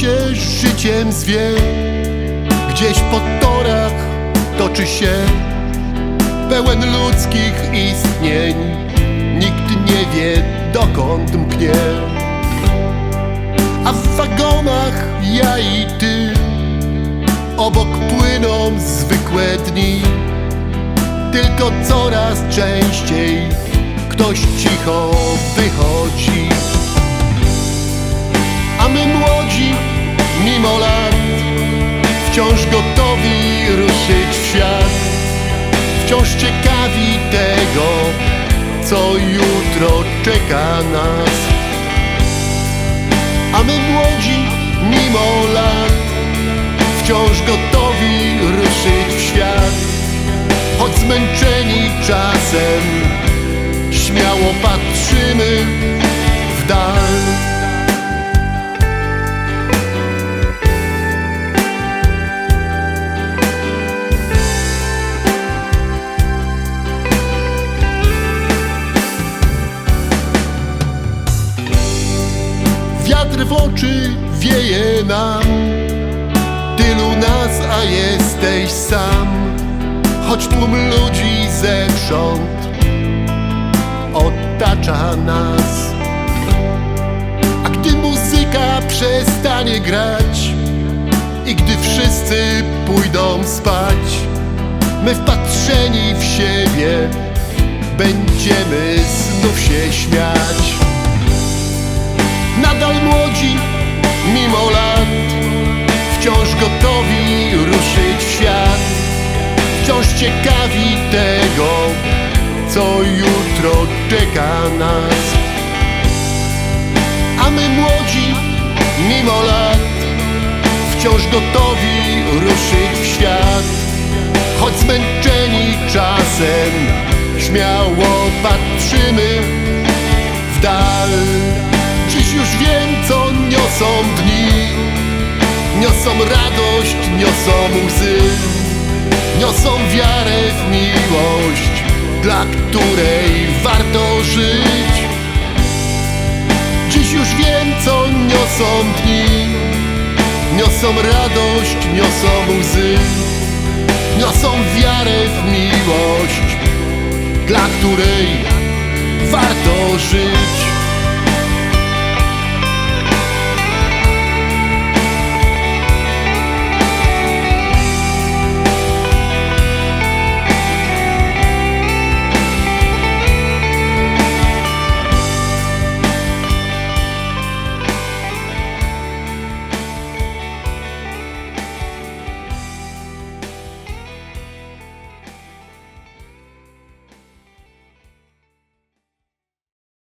Się życiem zwie. Gdzieś po torach toczy się Pełen ludzkich istnień. Nikt nie wie dokąd mknie. A w wagonach ja i ty Obok płyną zwykłe dni. Tylko coraz częściej Ktoś cicho wychodzi Wciąż gotowi ruszyć w świat. Wciąż ciekawi tego Co jutro czeka nas. A my młodzi, mimo lat Wciąż gotowi ruszyć w świat. Choć zmęczeni czasem Śmiało patrzymy w oczy wieje nam. Tylu nas, a jesteś sam. Choć tłum ludzi zewsząd Otacza nas. A gdy muzyka przestanie grać I gdy wszyscy pójdą spać My wpatrzeni w siebie Będziemy znów się śmiać Nadal młodzi, mimo lat Wciąż gotowi ruszyć w świat. Wciąż ciekawi tego Co jutro czeka nas. A my młodzi, mimo lat Wciąż gotowi ruszyć w świat. Choć zmęczeni czasem Śmiało patrzymy w dal niosą dni Niosą radość, niosą łzy Niosą wiarę w miłość Dla której warto żyć. Dziś już wiem, co niosą dni Niosą radość, niosą łzy Niosą wiarę w miłość Dla której warto żyć